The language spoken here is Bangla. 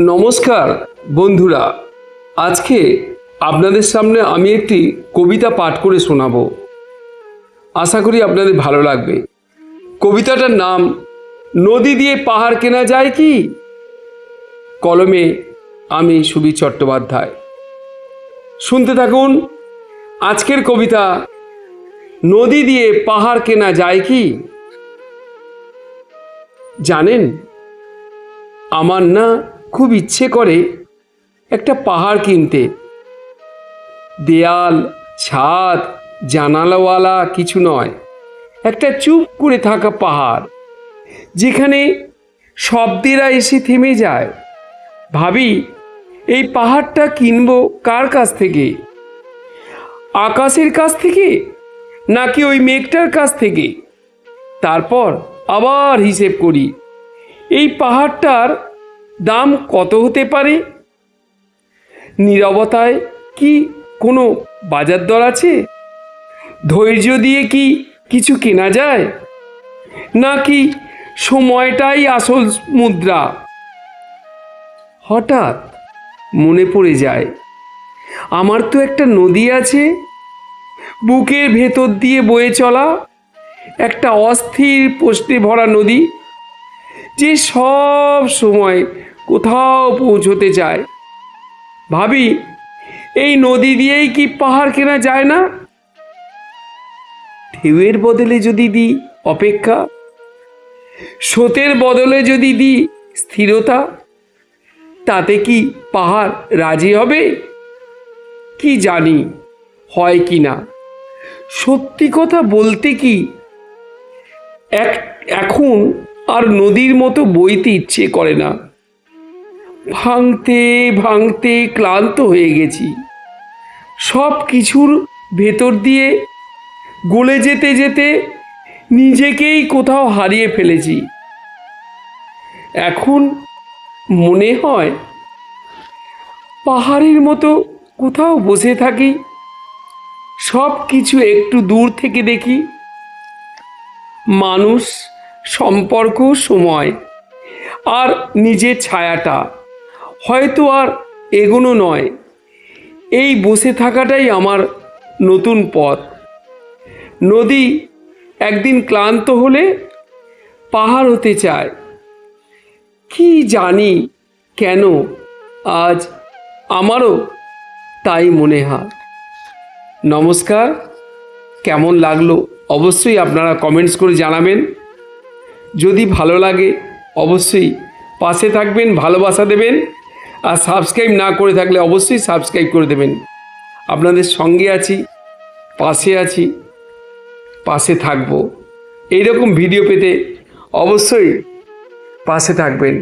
নমস্কার, বন্ধুরা। আজকে আপনাদের সামনে আমি একটি কবিতা পাঠ করে শোনাব। আশা করি আপনাদের ভালো লাগবে। কবিতাটার নাম, নদী দিয়ে পাহাড় কেনা যায় কি? কলমে আমি সুবীর চট্টোপাধ্যায়। শুনতে থাকুন, আজকের কবিতা, নদী দিয়ে পাহাড় কেনা যায় কি? জানেন, আমার না খুব ইচ্ছে করে একটা পাহাড় কিনতে। দেয়াল, ছাদ, জানালাওয়ালা কিছু নয়, একটা চুপ করে থাকা পাহাড়, যেখানে শব্দেরা এসে থেমে যায়। ভাবি, এই পাহাড়টা কিনবো কার কাছ থেকে? আকাশের কাছ থেকে? নাকি ওই মেঘটার কাছ থেকে? তারপর আবার হিসেব করি, এই পাহাড়টার দাম কত হতে পারে? নীরবতায় কি কোনো বাজার দর আছে? ধৈর্য দিয়ে কি কিছু কেনা যায়? নাকি সময়টাই আসল মুদ্রা? হঠাৎ মনে পড়ে যায়, আমার তো একটা নদী আছে। বুকের ভেতর দিয়ে বয়ে চলা একটা অস্থির পোস্টে ভরা নদী, যে সব সময় কোথাও পৌঁছতে চায়। ভাবি, এই নদী দিয়েই কি পাহাড় কেনা যায় না? ঢেউয়ের বদলে যদি দিই অপেক্ষা, স্রোতের বদলে যদি দিই স্থিরতা, তাতে কি পাহাড় রাজি হবে? কি জানি হয় কি না। সত্যি কথা বলতে কি, এক, এখন আর নদীর মতো বইতে ইচ্ছে করে না। ভাঙতে ভাঙতে ক্লান্ত হয়ে গেছি। সব কিছুর ভেতর দিয়ে গলে যেতে যেতে নিজেকেই কোথাও হারিয়ে ফেলেছি। এখন মনে হয় পাহাড়ের মতো কোথাও বসে থাকি, সব কিছু একটু দূর থেকে দেখি। মানুষ, সম্পর্ক, সময় আর নিজের ছায়াটা। হয়তো আর এগোনো নয়। এই বসে থাকাটাই আমার নতুন পথ। নদী একদিন ক্লান্ত হলে পাহাড় হতে চায়। কি জানি কেন আজ আমারও তাই মনে হয়। নমস্কার, কেমন লাগল অবশ্যই আপনারা কমেন্টস করে জানাবেন। যদি ভালো লাগে অবশ্যই পাশে থাকবেন, ভালোবাসা দেবেন। আর সাবস্ক্রাইব না করে থাকলে অবশ্যই সাবস্ক্রাইব করে দেবেন। আপনাদের সঙ্গে আছি, পাশে আছি, পাশে থাকব। এইরকম ভিডিও পেতে অবশ্যই পাশে থাকবেন।